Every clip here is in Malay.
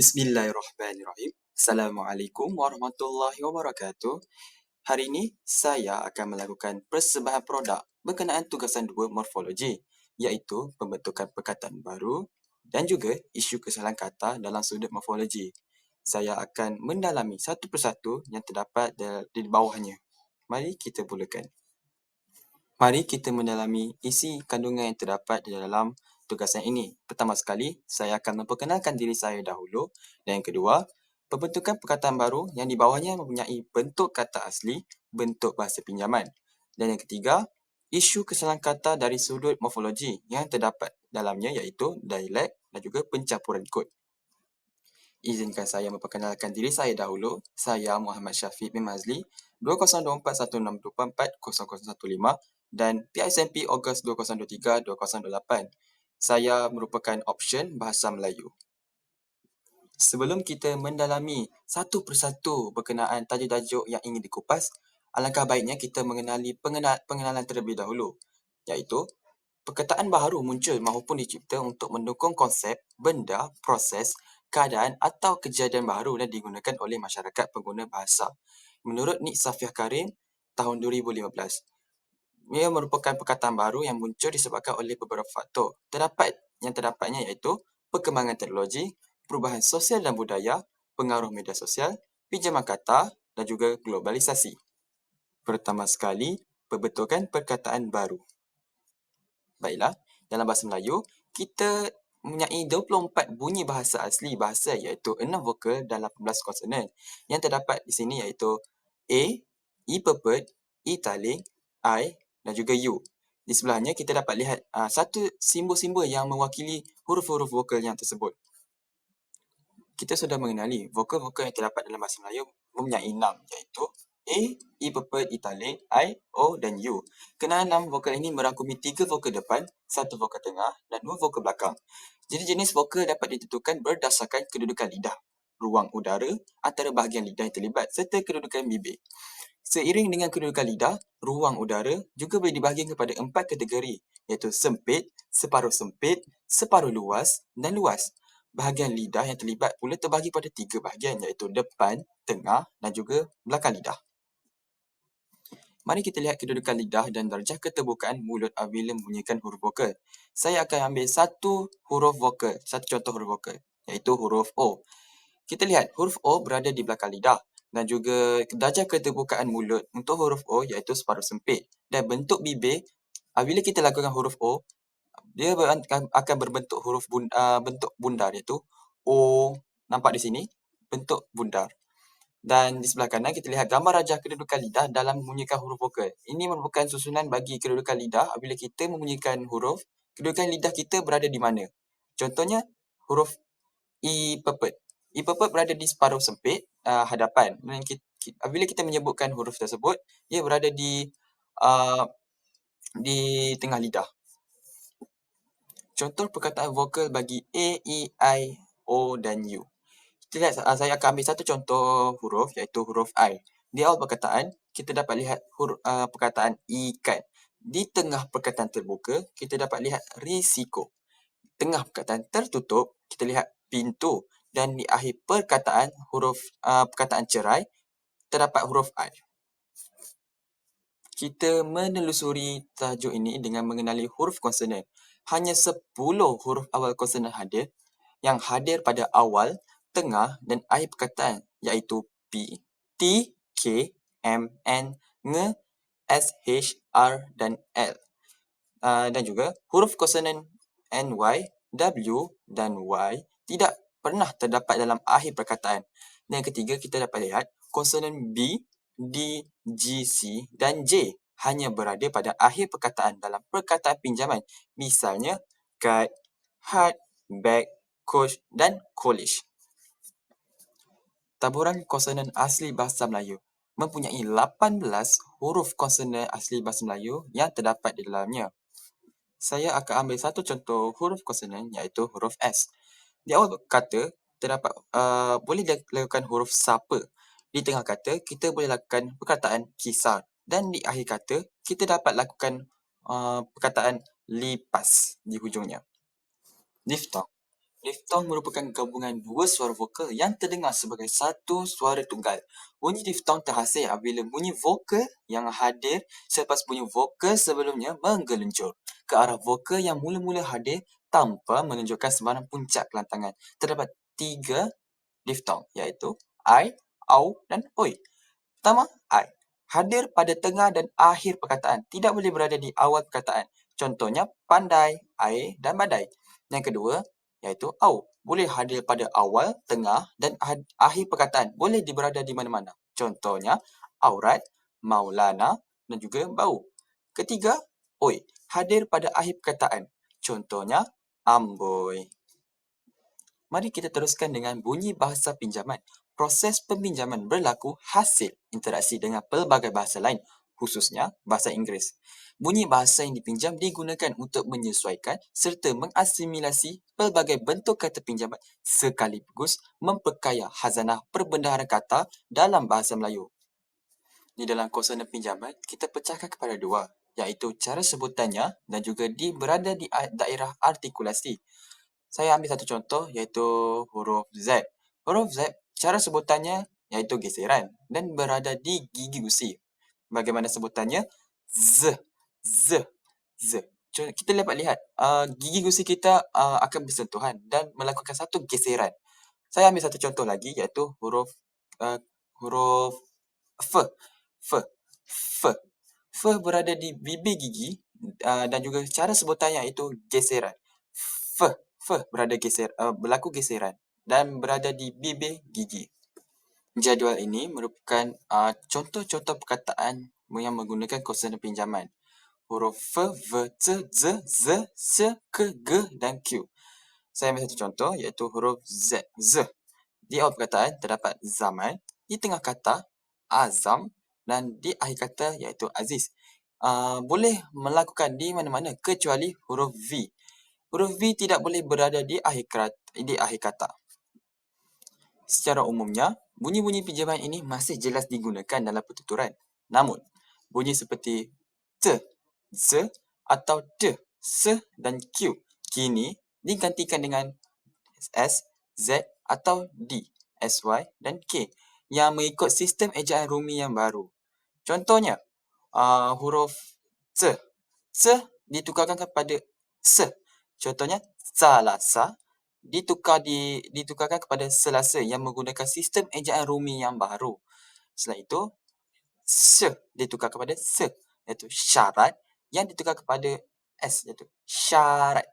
Bismillahirrahmanirrahim. Assalamualaikum warahmatullahi wabarakatuh. Hari ini saya akan melakukan persembahan produk berkenaan tugasan 2 morfologi iaitu pembentukan perkataan baru dan juga isu kesalahan kata dalam sudut morfologi. Saya akan mendalami satu persatu yang terdapat di bawahnya. Mari kita mulakan. Mari kita mendalami isi kandungan yang terdapat di dalam tugasan ini. Pertama sekali, saya akan memperkenalkan diri saya dahulu. Dan yang kedua, pembentukan perkataan baru yang di bawahnya mempunyai bentuk kata asli, bentuk bahasa pinjaman. Dan yang ketiga, isu kesalahan kata dari sudut morfologi yang terdapat dalamnya iaitu dialek dan juga pencampuran kod. Izinkan saya memperkenalkan diri saya dahulu. Saya Muhammad Syafiq bin Mazli, 202416240015 dan PISMP Ogos 2023-2028 saya merupakan option Bahasa Melayu. Sebelum kita mendalami satu persatu berkenaan tajuk-tajuk yang ingin dikupas, alangkah baiknya kita mengenali pengenal, pengenalan terlebih dahulu, iaitu perkataan baru muncul maupun dicipta untuk mendukung konsep, benda, proses, keadaan atau kejadian baru dan digunakan oleh masyarakat pengguna bahasa. Menurut Nik Safiah Karim, tahun 2015. Ia merupakan perkataan baru yang muncul disebabkan oleh beberapa faktor. Terdapat yang terdapatnya iaitu perkembangan teknologi, perubahan sosial dan budaya, pengaruh media sosial, pinjaman kata dan juga globalisasi. Pertama sekali, pembentukan perkataan baru. Baiklah, dalam bahasa Melayu, kita mempunyai 24 bunyi bahasa asli bahasa iaitu 6 vokal dan 18 konsonan. Yang terdapat di sini iaitu A, E pepet, E taling, I, dan juga U. Di sebelahnya kita dapat lihat uh, satu simbol-simbol yang mewakili huruf-huruf vokal yang tersebut. Kita sudah mengenali vokal-vokal yang terdapat dalam bahasa Melayu mempunyai enam iaitu A, E purple, italic, I, O dan U. Kenaan enam vokal ini merangkumi tiga vokal depan, satu vokal tengah dan dua vokal belakang. Jadi jenis vokal dapat ditentukan berdasarkan kedudukan lidah, ruang udara antara bahagian lidah yang terlibat serta kedudukan bibir. Seiring dengan kedudukan lidah, ruang udara juga boleh dibahagi kepada empat kategori iaitu sempit, separuh sempit, separuh luas dan luas. Bahagian lidah yang terlibat pula terbahagi pada tiga bahagian iaitu depan, tengah dan juga belakang lidah. Mari kita lihat kedudukan lidah dan darjah keterbukaan mulut apabila membunyikan huruf vokal. Saya akan ambil satu huruf vokal, satu contoh huruf vokal iaitu huruf O. Kita lihat huruf O berada di belakang lidah dan juga darjah keterbukaan mulut untuk huruf O iaitu separuh sempit. Dan bentuk bibir, apabila kita lakukan huruf O, dia akan berbentuk huruf bunda, uh, bentuk bundar iaitu O. Nampak di sini, bentuk bundar. Dan di sebelah kanan kita lihat gambar rajah kedudukan lidah dalam membunyikan huruf vokal. Ini merupakan susunan bagi kedudukan lidah apabila kita membunyikan huruf, kedudukan lidah kita berada di mana. Contohnya, huruf I pepet. I pepet berada di separuh sempit uh, hadapan. Dan kita, apabila kita menyebutkan huruf tersebut, ia berada di uh, di tengah lidah. Contoh perkataan vokal bagi A, E, I, O dan U. Kita lihat, uh, saya akan ambil satu contoh huruf iaitu huruf I. Di awal perkataan, kita dapat lihat huruf, uh, perkataan ikan. Di tengah perkataan terbuka, kita dapat lihat risiko. Tengah perkataan tertutup, kita lihat pintu dan di akhir perkataan huruf uh, perkataan cerai terdapat huruf I. Kita menelusuri tajuk ini dengan mengenali huruf konsonan. Hanya 10 huruf awal konsonan hadir yang hadir pada awal, tengah dan akhir perkataan iaitu P, T, K, M, N, Ng, S, H, R dan L. Uh, dan juga huruf konsonan N, Y, W dan Y tidak pernah terdapat dalam akhir perkataan. Dan yang ketiga, kita dapat lihat konsonan B, D, G, C dan J hanya berada pada akhir perkataan dalam perkataan pinjaman. Misalnya, guide, hard, bag, coach dan college. Taburan konsonan asli bahasa Melayu mempunyai 18 huruf konsonan asli bahasa Melayu yang terdapat di dalamnya. Saya akan ambil satu contoh huruf konsonan iaitu huruf S. Di awal kata, terdapat uh, boleh dilakukan huruf sapa. Di tengah kata, kita boleh lakukan perkataan kisar. Dan di akhir kata, kita dapat lakukan uh, perkataan lipas di hujungnya. Diftong. Diftong merupakan gabungan dua suara vokal yang terdengar sebagai satu suara tunggal. Bunyi diftong terhasil apabila bunyi vokal yang hadir selepas bunyi vokal sebelumnya menggeluncur ke arah vokal yang mula-mula hadir tanpa menunjukkan sebarang puncak kelantangan. Terdapat tiga diftong iaitu I, au dan oi. Pertama, I. Hadir pada tengah dan akhir perkataan. Tidak boleh berada di awal perkataan. Contohnya, pandai, air dan badai. Yang kedua, iaitu au. Boleh hadir pada awal, tengah dan akhir perkataan. Boleh berada di mana-mana. Contohnya, aurat, maulana dan juga bau. Ketiga, oi. Hadir pada akhir perkataan. Contohnya, amboi. Mari kita teruskan dengan bunyi bahasa pinjaman. Proses peminjaman berlaku hasil interaksi dengan pelbagai bahasa lain, khususnya bahasa Inggeris. Bunyi bahasa yang dipinjam digunakan untuk menyesuaikan serta mengasimilasi pelbagai bentuk kata pinjaman sekaligus memperkaya khazanah perbendaharaan kata dalam bahasa Melayu. Di dalam konsonant pinjaman, kita pecahkan kepada dua, iaitu cara sebutannya dan juga di berada di daerah artikulasi. Saya ambil satu contoh iaitu huruf Z. Huruf Z, cara sebutannya iaitu geseran dan berada di gigi gusi. Bagaimana sebutannya? Z, Z, Z. Kita dapat lihat uh, gigi gusi kita uh, akan bersentuhan dan melakukan satu geseran. Saya ambil satu contoh lagi iaitu huruf uh, huruf F. F. F. F berada di bibir gigi uh, dan juga cara sebutannya iaitu geseran. F. F berada geser, uh, berlaku geseran dan berada di bibir gigi. Jadual ini merupakan uh, contoh-contoh perkataan yang menggunakan konsonant pinjaman. Huruf F, V, C, Z, Z, S, K, G dan Q. Saya ambil satu contoh iaitu huruf Z. Z. Di awal perkataan terdapat zaman, di tengah kata azam dan di akhir kata iaitu aziz. Uh, boleh melakukan di mana-mana kecuali huruf V. Huruf V tidak boleh berada di akhir kata. Di akhir kata. Secara umumnya, bunyi-bunyi pinjaman ini masih jelas digunakan dalam pertuturan. Namun, bunyi seperti T, Z atau D, S dan Q kini digantikan dengan S, Z atau D, SY dan K yang mengikut sistem ejaan rumi yang baru. Contohnya, uh, huruf C. C ditukarkan kepada S Contohnya Salasa ditukar di ditukarkan kepada Selasa yang menggunakan sistem ejaan rumi yang baru. Selain itu, se ditukar kepada se iaitu syarat yang ditukar kepada s iaitu syarat.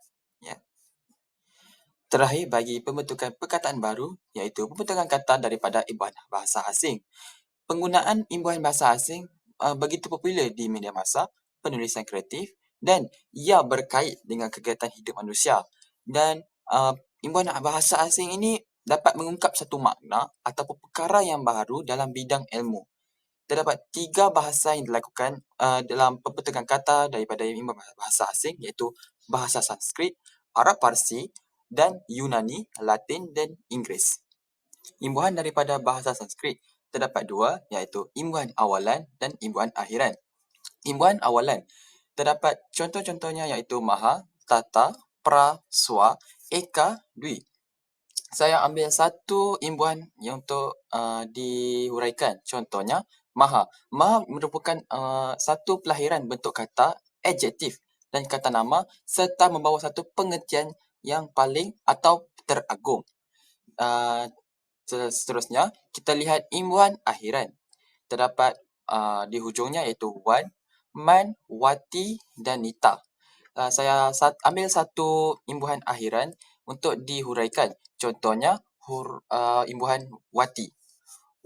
Terakhir bagi pembentukan perkataan baru iaitu pembentukan kata daripada imbuhan bahasa asing. Penggunaan imbuhan bahasa asing uh, begitu popular di media masa, penulisan kreatif dan ia berkait dengan kegiatan hidup manusia dan uh, imbuhan bahasa asing ini dapat mengungkap satu makna ataupun perkara yang baru dalam bidang ilmu. Terdapat tiga bahasa yang dilakukan uh, dalam pembentukan kata daripada imbuhan bahasa asing iaitu bahasa Sanskrit, Arab Parsi dan Yunani, Latin dan Inggeris. Imbuhan daripada bahasa Sanskrit terdapat dua iaitu imbuhan awalan dan imbuhan akhiran. Imbuhan awalan terdapat contoh-contohnya iaitu Maha, Tata, Pra, Swa, Eka, Dwi. Saya ambil satu imbuhan yang untuk uh, dihuraikan. Contohnya Maha. Maha merupakan uh, satu pelahiran bentuk kata adjektif dan kata nama serta membawa satu pengertian yang paling atau teragung. Uh, seterusnya, kita lihat imbuhan akhiran. Terdapat uh, di hujungnya iaitu Wan, Man, Wati dan Nita. Uh, saya sat, ambil satu imbuhan akhiran untuk dihuraikan. Contohnya hur, uh, imbuhan Wati.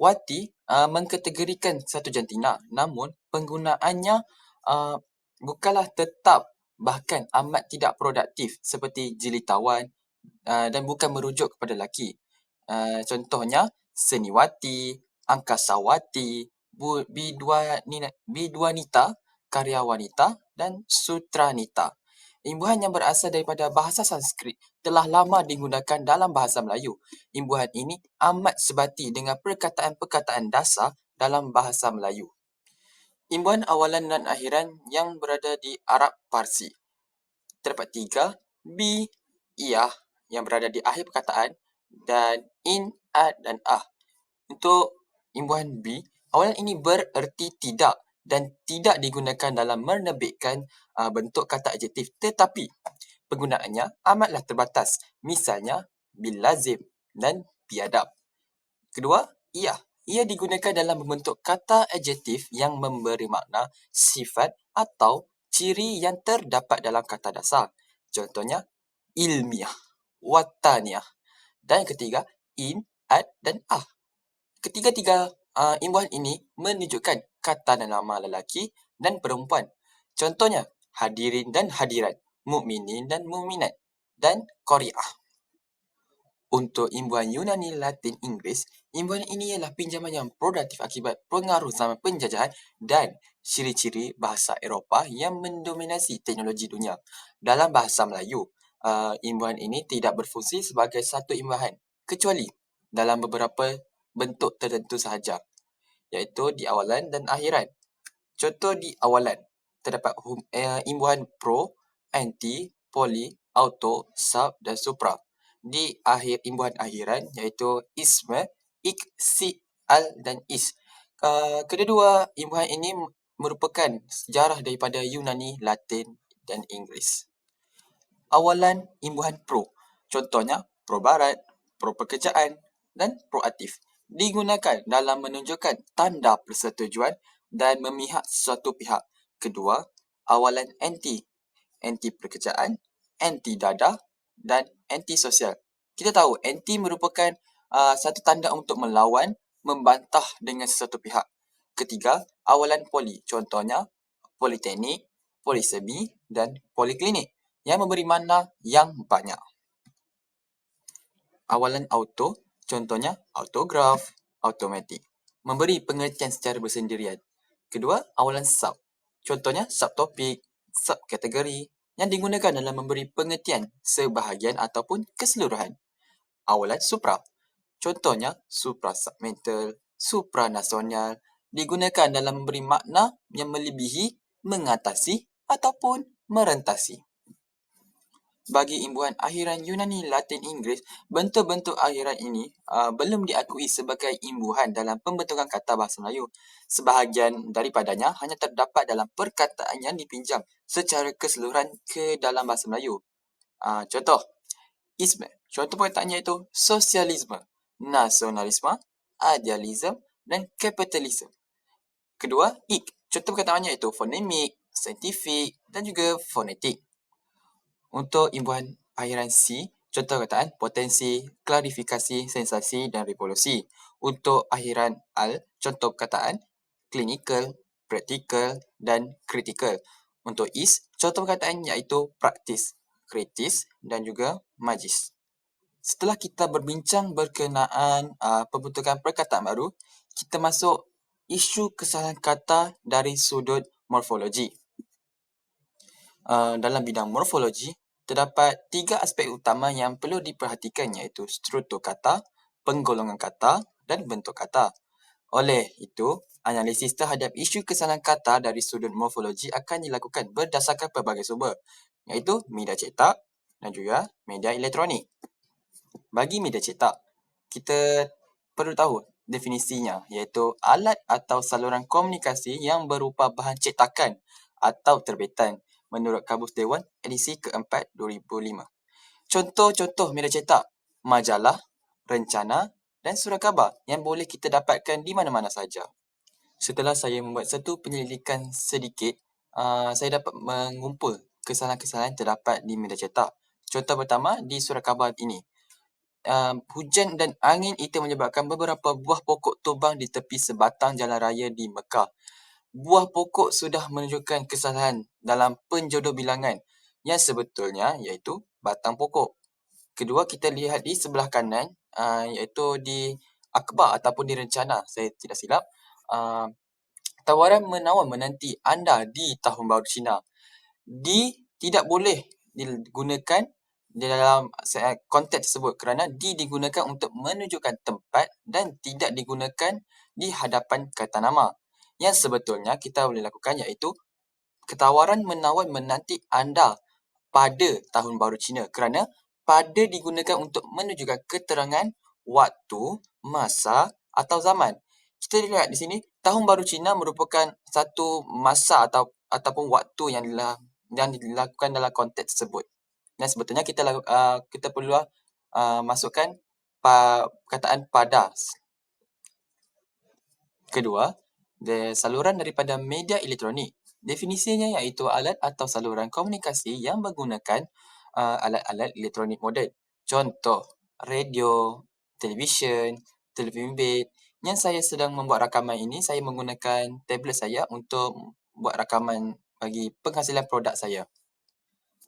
Wati uh, mengkategorikan satu jantina namun penggunaannya uh, bukanlah tetap bahkan amat tidak produktif seperti jilitawan uh, dan bukan merujuk kepada lelaki. Uh, contohnya Seniwati, Angkasawati, Bidwanita karya wanita dan sutranita. Imbuhan yang berasal daripada bahasa Sanskrit telah lama digunakan dalam bahasa Melayu. Imbuhan ini amat sebati dengan perkataan-perkataan dasar dalam bahasa Melayu. Imbuhan awalan dan akhiran yang berada di Arab Parsi. Terdapat tiga, bi, iyah, yang berada di akhir perkataan dan in, at dan ah. Untuk imbuhan B, awalan ini bererti tidak dan tidak digunakan dalam menerbitkan uh, bentuk kata adjektif tetapi penggunaannya amatlah terbatas. Misalnya, bil lazim dan biadab. Kedua, ia. Ia digunakan dalam membentuk kata adjektif yang memberi makna sifat atau ciri yang terdapat dalam kata dasar. Contohnya, ilmiah, wataniah. Dan yang ketiga, in, at dan ah. Ketiga-tiga uh, imbuhan ini menunjukkan kata dan nama lelaki dan perempuan. Contohnya, hadirin dan hadirat, mukminin dan mukminat, dan qari'ah. Untuk imbuhan Yunani, Latin, Inggeris, imbuhan ini ialah pinjaman yang produktif akibat pengaruh zaman penjajahan dan ciri-ciri bahasa Eropah yang mendominasi teknologi dunia. Dalam bahasa Melayu, uh, imbuhan ini tidak berfungsi sebagai satu imbuhan kecuali dalam beberapa bentuk tertentu sahaja iaitu di awalan dan akhiran. Contoh di awalan terdapat hum, uh, imbuhan pro, anti, poly, auto, sub dan supra. Di akhir imbuhan akhiran iaitu isma, ik, si, al dan is. Uh, kedua-dua imbuhan ini merupakan sejarah daripada Yunani, Latin dan Inggeris. Awalan imbuhan pro. Contohnya pro barat, pro pekerjaan dan proaktif digunakan dalam menunjukkan tanda persetujuan dan memihak sesuatu pihak. Kedua, awalan anti. Anti pekerjaan, anti dadah dan anti sosial. Kita tahu anti merupakan uh, satu tanda untuk melawan, membantah dengan sesuatu pihak. Ketiga, awalan poli. Contohnya, politeknik, polisemi dan poliklinik yang memberi makna yang banyak. Awalan auto Contohnya, autograf, automatik. Memberi pengertian secara bersendirian. Kedua, awalan sub. Contohnya, subtopik, subkategori yang digunakan dalam memberi pengertian sebahagian ataupun keseluruhan. Awalan supra. Contohnya, supra-submental, supranasional digunakan dalam memberi makna yang melebihi, mengatasi ataupun merentasi bagi imbuhan akhiran Yunani, Latin, Inggeris, bentuk-bentuk akhiran ini uh, belum diakui sebagai imbuhan dalam pembentukan kata bahasa Melayu. Sebahagian daripadanya hanya terdapat dalam perkataan yang dipinjam secara keseluruhan ke dalam bahasa Melayu. Uh, contoh, isme. Contoh perkataannya itu sosialisme, nasionalisme, idealisme dan kapitalisme. Kedua, ik. Contoh perkataannya itu fonemik, saintifik dan juga fonetik. Untuk imbuhan akhiran C, contoh kataan potensi, klarifikasi, sensasi dan revolusi. Untuk akhiran al, contoh perkataan clinical, practical dan critical. Untuk is, contoh perkataan iaitu praktis, kritis dan juga majis. Setelah kita berbincang berkenaan uh, pembentukan perkataan baru, kita masuk isu kesalahan kata dari sudut morfologi. Uh, dalam bidang morfologi, terdapat tiga aspek utama yang perlu diperhatikan iaitu struktur kata, penggolongan kata dan bentuk kata. Oleh itu, analisis terhadap isu kesalahan kata dari sudut morfologi akan dilakukan berdasarkan pelbagai sumber iaitu media cetak dan juga media elektronik. Bagi media cetak, kita perlu tahu definisinya iaitu alat atau saluran komunikasi yang berupa bahan cetakan atau terbitan menurut Kabus Dewan edisi keempat 2005. Contoh-contoh media cetak, majalah, rencana dan surat khabar yang boleh kita dapatkan di mana-mana saja. Setelah saya membuat satu penyelidikan sedikit, uh, saya dapat mengumpul kesalahan-kesalahan terdapat di media cetak. Contoh pertama di surat khabar ini. Uh, hujan dan angin itu menyebabkan beberapa buah pokok tumbang di tepi sebatang jalan raya di Mekah buah pokok sudah menunjukkan kesalahan dalam penjodoh bilangan yang sebetulnya iaitu batang pokok. Kedua, kita lihat di sebelah kanan uh, iaitu di akbar ataupun di rencana, saya tidak silap. Uh, tawaran menawar menanti anda di tahun baru Cina. Di tidak boleh digunakan di dalam konteks tersebut kerana di digunakan untuk menunjukkan tempat dan tidak digunakan di hadapan kata nama yang sebetulnya kita boleh lakukan iaitu ketawaran menawar menanti anda pada tahun baru Cina kerana pada digunakan untuk menunjukkan keterangan waktu, masa atau zaman. Kita lihat di sini, tahun baru Cina merupakan satu masa atau ataupun waktu yang dilah, yang dilakukan dalam konteks tersebut. Dan sebetulnya kita uh, kita perlu uh, masukkan pa, perkataan pada. Kedua, the saluran daripada media elektronik. Definisinya iaitu alat atau saluran komunikasi yang menggunakan uh, alat-alat elektronik moden. Contoh, radio, televisyen, telefon bimbit. Yang saya sedang membuat rakaman ini, saya menggunakan tablet saya untuk buat rakaman bagi penghasilan produk saya.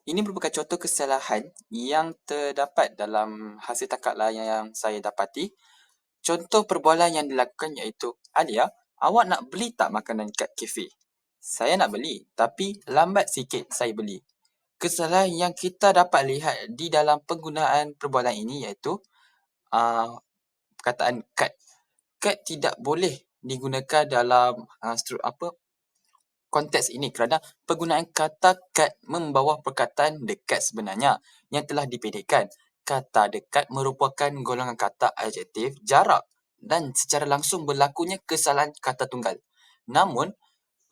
Ini merupakan contoh kesalahan yang terdapat dalam hasil takat layar yang saya dapati. Contoh perbualan yang dilakukan iaitu, Alia, awak nak beli tak makanan kat kafe? Saya nak beli, tapi lambat sikit saya beli kesalahan yang kita dapat lihat di dalam penggunaan perbualan ini iaitu uh, perkataan cut. Cut tidak boleh digunakan dalam uh, stru, apa konteks ini kerana penggunaan kata cut membawa perkataan dekat sebenarnya yang telah dipendekkan. Kata dekat merupakan golongan kata adjektif jarak dan secara langsung berlakunya kesalahan kata tunggal. Namun,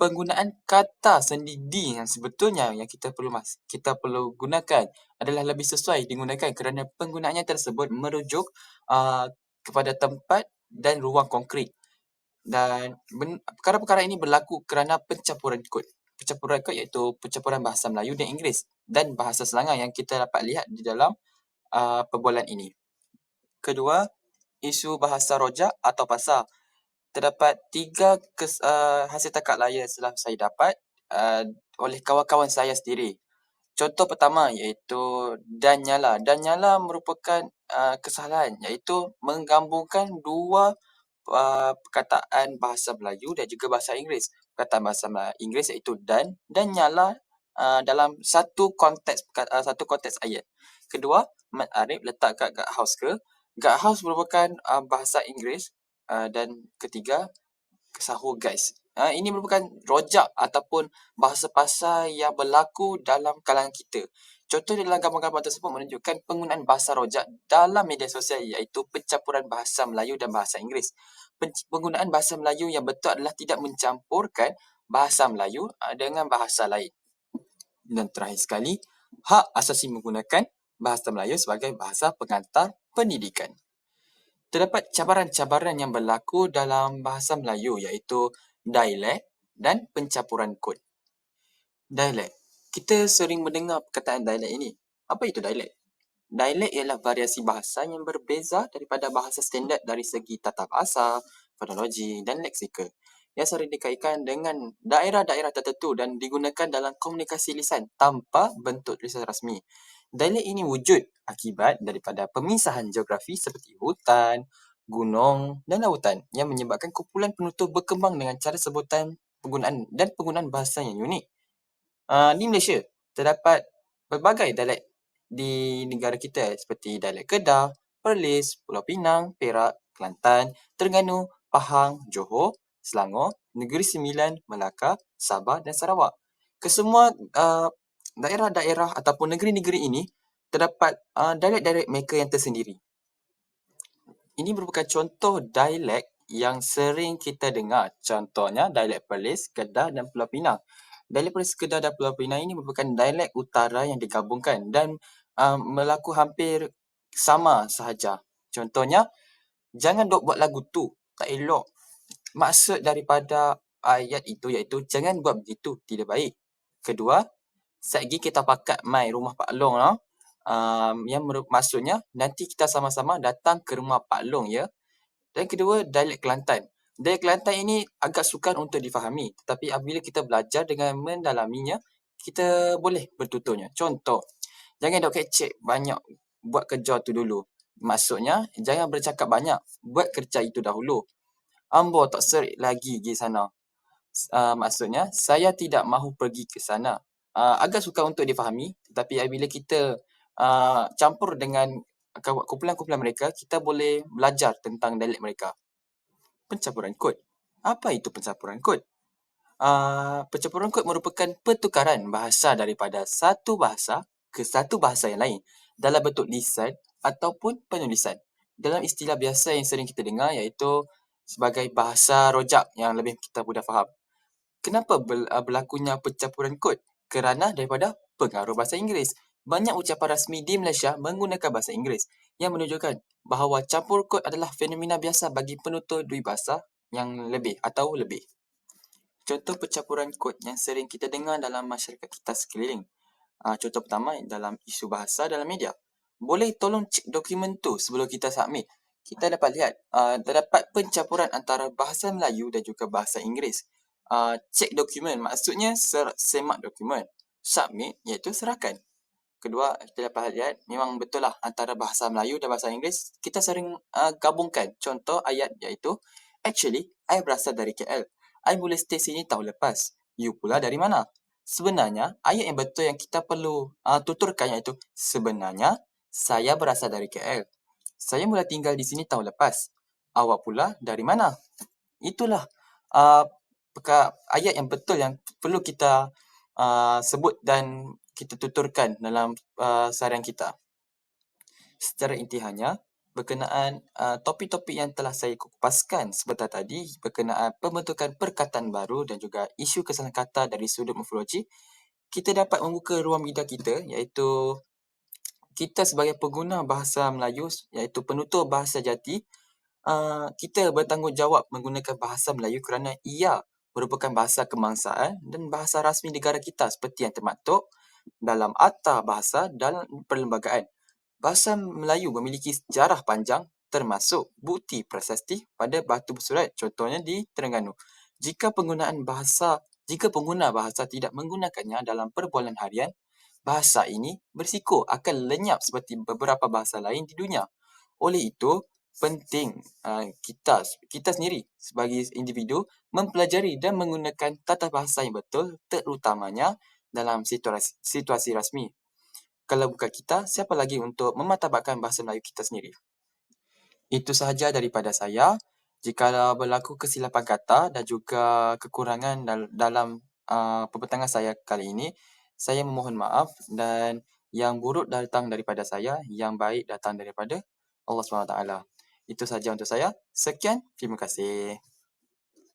penggunaan kata sendiri yang sebetulnya yang kita perlu mas kita perlu gunakan adalah lebih sesuai digunakan kerana penggunaannya tersebut merujuk uh, kepada tempat dan ruang konkret dan perkara-perkara ini berlaku kerana pencampuran kod pencampuran kod iaitu pencampuran bahasa Melayu dan Inggeris dan bahasa Selangor yang kita dapat lihat di dalam uh, perbualan ini kedua isu bahasa rojak atau pasar terdapat tiga kes, uh, hasil takat layar setelah saya dapat uh, oleh kawan-kawan saya sendiri. Contoh pertama iaitu dan nyala. Dan nyala merupakan uh, kesalahan iaitu menggabungkan dua uh, perkataan bahasa Melayu dan juga bahasa Inggeris. Perkataan bahasa Inggeris iaitu dan dan nyala uh, dalam satu konteks uh, satu konteks ayat. Kedua, Mat Arif letak kat house ke. House merupakan uh, bahasa Inggeris uh, dan ketiga sahur guys. Uh, ini merupakan rojak ataupun bahasa pasar yang berlaku dalam kalangan kita. Contoh dalam gambar-gambar tersebut menunjukkan penggunaan bahasa rojak dalam media sosial iaitu pencampuran bahasa Melayu dan bahasa Inggeris. Penggunaan bahasa Melayu yang betul adalah tidak mencampurkan bahasa Melayu uh, dengan bahasa lain. Dan terakhir sekali, hak asasi menggunakan bahasa Melayu sebagai bahasa pengantar pendidikan. Terdapat cabaran-cabaran yang berlaku dalam bahasa Melayu iaitu dialek dan pencampuran kod. Dialek. Kita sering mendengar perkataan dialek ini. Apa itu dialek? Dialek ialah variasi bahasa yang berbeza daripada bahasa standard dari segi tata bahasa, fonologi dan leksikal yang sering dikaitkan dengan daerah-daerah tertentu dan digunakan dalam komunikasi lisan tanpa bentuk tulisan rasmi. Dialek ini wujud akibat daripada pemisahan geografi seperti hutan, gunung dan lautan yang menyebabkan kumpulan penutur berkembang dengan cara sebutan penggunaan dan penggunaan bahasa yang unik. Uh, di Malaysia, terdapat berbagai dialek di negara kita seperti dialek Kedah, Perlis, Pulau Pinang, Perak, Kelantan, Terengganu, Pahang, Johor, Selangor, Negeri Sembilan, Melaka, Sabah dan Sarawak. Kesemua uh, daerah-daerah ataupun negeri-negeri ini terdapat uh, dialek-dialek mereka yang tersendiri. Ini merupakan contoh dialek yang sering kita dengar. Contohnya dialek Perlis, Kedah dan Pulau Pinang. Dialek Perlis, Kedah dan Pulau Pinang ini merupakan dialek utara yang digabungkan dan uh, melaku hampir sama sahaja. Contohnya, jangan dok buat lagu tu, tak elok. Maksud daripada ayat itu iaitu jangan buat begitu, tidak baik. Kedua, Satgi kita pakat mai rumah Pak Long lah. Um, yang maksudnya nanti kita sama-sama datang ke rumah Pak Long ya. Dan kedua, dialek Kelantan. Dialek Kelantan ini agak sukar untuk difahami. Tetapi apabila kita belajar dengan mendalaminya, kita boleh bertuturnya. Contoh, jangan dok kecek banyak buat kerja tu dulu. Maksudnya, jangan bercakap banyak. Buat kerja itu dahulu. Ambo tak serik lagi pergi sana. Uh, maksudnya, saya tidak mahu pergi ke sana uh, agak sukar untuk difahami tetapi apabila kita uh, campur dengan kumpulan-kumpulan mereka kita boleh belajar tentang dialek mereka pencampuran kod apa itu pencampuran kod uh, pencampuran kod merupakan pertukaran bahasa daripada satu bahasa ke satu bahasa yang lain dalam bentuk lisan ataupun penulisan. Dalam istilah biasa yang sering kita dengar iaitu sebagai bahasa rojak yang lebih kita mudah faham. Kenapa berlakunya pencampuran kod? Kerana daripada pengaruh bahasa Inggeris. Banyak ucapan rasmi di Malaysia menggunakan bahasa Inggeris yang menunjukkan bahawa campur kod adalah fenomena biasa bagi penutur dua bahasa yang lebih atau lebih. Contoh pencampuran kod yang sering kita dengar dalam masyarakat kita sekeliling. Uh, contoh pertama dalam isu bahasa dalam media. Boleh tolong cek dokumen tu sebelum kita submit. Kita dapat lihat uh, terdapat pencampuran antara bahasa Melayu dan juga bahasa Inggeris. Uh, cek dokumen maksudnya ser- semak dokumen. Submit iaitu serahkan. Kedua, kita dapat lihat memang betul lah antara bahasa Melayu dan bahasa Inggeris kita sering uh, gabungkan. Contoh ayat iaitu Actually, I berasal dari KL. I mula stay sini tahun lepas. You pula dari mana? Sebenarnya, ayat yang betul yang kita perlu uh, tuturkan iaitu sebenarnya saya berasal dari KL. Saya mula tinggal di sini tahun lepas. Awak pula dari mana? Itulah uh, ayat yang betul yang perlu kita uh, sebut dan kita tuturkan dalam uh, seharian kita. Secara intihannya, berkenaan uh, topik-topik yang telah saya kupaskan sebentar tadi berkenaan pembentukan perkataan baru dan juga isu kesalahan kata dari sudut morfologi, kita dapat membuka ruang minda kita iaitu kita sebagai pengguna bahasa Melayu iaitu penutur bahasa jati, uh, kita bertanggungjawab menggunakan bahasa Melayu kerana ia merupakan bahasa kebangsaan dan bahasa rasmi negara kita seperti yang termaktub dalam Akta Bahasa dan Perlembagaan. Bahasa Melayu memiliki sejarah panjang termasuk bukti prasasti pada batu bersurat contohnya di Terengganu. Jika penggunaan bahasa jika pengguna bahasa tidak menggunakannya dalam perbualan harian, bahasa ini berisiko akan lenyap seperti beberapa bahasa lain di dunia. Oleh itu, penting uh, kita kita sendiri sebagai individu mempelajari dan menggunakan tata bahasa yang betul terutamanya dalam situasi, situasi rasmi kalau bukan kita, siapa lagi untuk mematahbakkan bahasa Melayu kita sendiri? Itu sahaja daripada saya. Jika berlaku kesilapan kata dan juga kekurangan dalam uh, pembentangan saya kali ini, saya memohon maaf dan yang buruk datang daripada saya, yang baik datang daripada Allah SWT. Itu sahaja untuk saya. Sekian, terima kasih.